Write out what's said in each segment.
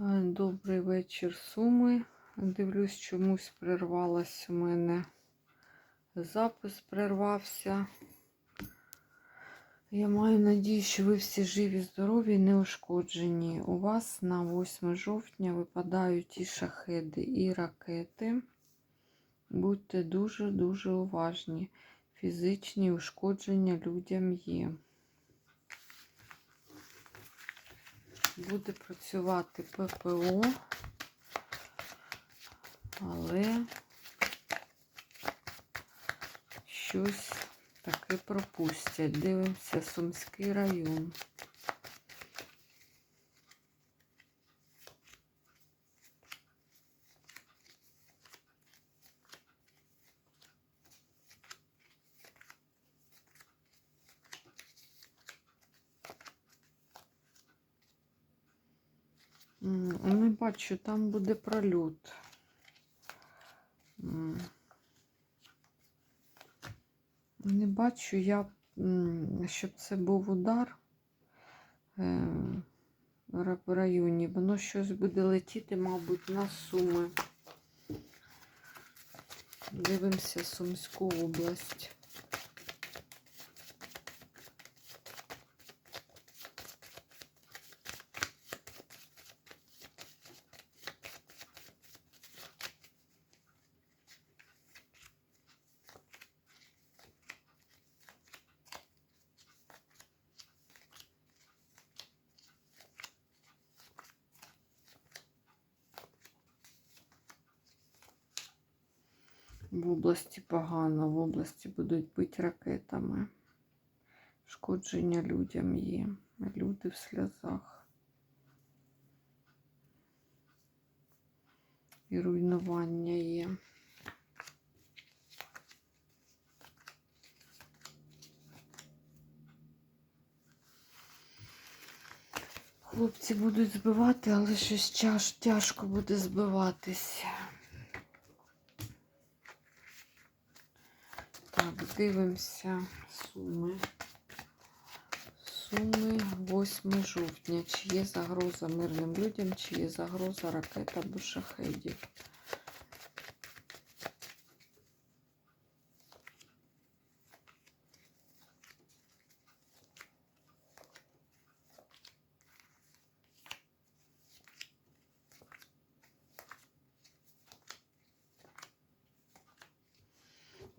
Добрий вечір, Суми. Дивлюсь, чомусь прервалась у мене запис, прервався. Я маю надію, що ви всі живі, здорові і неушкоджені. У вас на 8 жовтня випадають і шахеди, і ракети. Будьте дуже-дуже уважні. Фізичні ушкодження людям є. Буде працювати ППО, але щось таки пропустять. Дивимося Сумський район. Не бачу, там буде прольот. Не бачу я, щоб це був удар е, в районі. Воно щось буде летіти, мабуть, на Суми. Дивимося Сумську область. В області погано, в області будуть бити ракетами. Шкодження людям є. Люди в сльозах. І руйнування є. Хлопці будуть збивати, але щось тяж, тяжко буде збиватися. Так, дивимося суми. Суми 8 жовтня. Чи є загроза мирним людям, чи є загроза ракет або?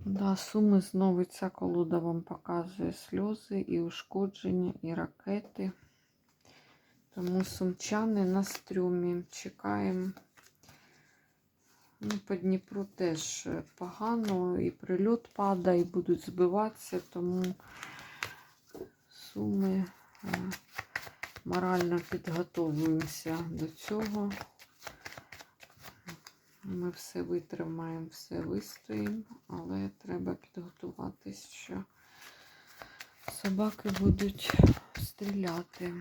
Да, суми знову ця колода вам показує сльози і ушкодження, і ракети. Тому сумчани на стрюмі. Чекаємо. Ну, по Дніпру теж погано, і прильот падає, і будуть збиватися, тому суми е, морально підготовуємося до цього. Ми все витримаємо, все вистоїмо, але треба підготуватись, що собаки будуть стріляти.